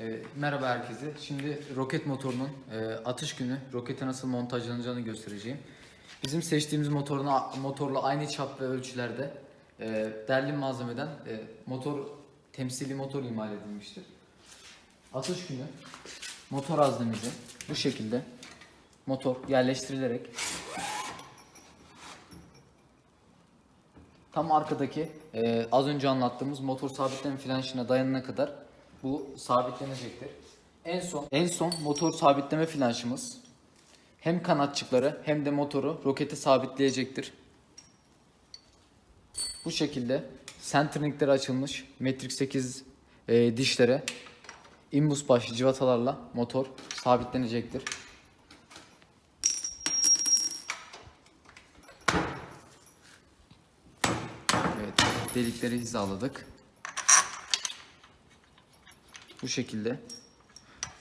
Ee, merhaba herkese. Şimdi roket motorunun e, atış günü, rokete nasıl montajlanacağını göstereceğim. Bizim seçtiğimiz motoruna, motorla aynı çap ve ölçülerde e, derli malzemeden e, motor temsili motor imal edilmiştir. Atış günü motor haznemizi bu şekilde motor yerleştirilerek Tam arkadaki e, az önce anlattığımız motor sabitleme flanşına dayanana kadar bu sabitlenecektir. En son en son motor sabitleme flanşımız hem kanatçıkları hem de motoru rokete sabitleyecektir. Bu şekilde centeringleri açılmış metrik 8 e, dişlere imbus başlı civatalarla motor sabitlenecektir. Evet, delikleri hizaladık. Bu şekilde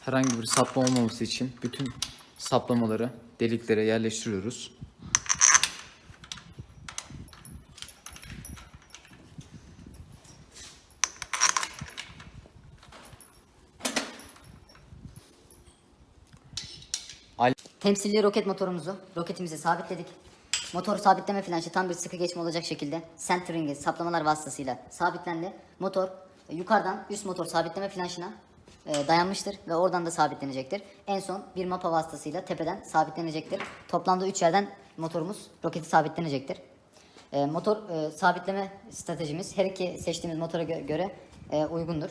herhangi bir saplama olmaması için bütün saplamaları deliklere yerleştiriyoruz. Temsilli roket motorumuzu roketimize sabitledik. Motor sabitleme flanşı tam bir sıkı geçme olacak şekilde centering'i saplamalar vasıtasıyla sabitlendi. Motor yukarıdan üst motor sabitleme flanşına e, dayanmıştır ve oradan da sabitlenecektir. En son bir mapa vasıtasıyla tepeden sabitlenecektir. Toplamda 3 yerden motorumuz roketi sabitlenecektir. E, motor e, sabitleme stratejimiz her iki seçtiğimiz motora gö- göre e, uygundur.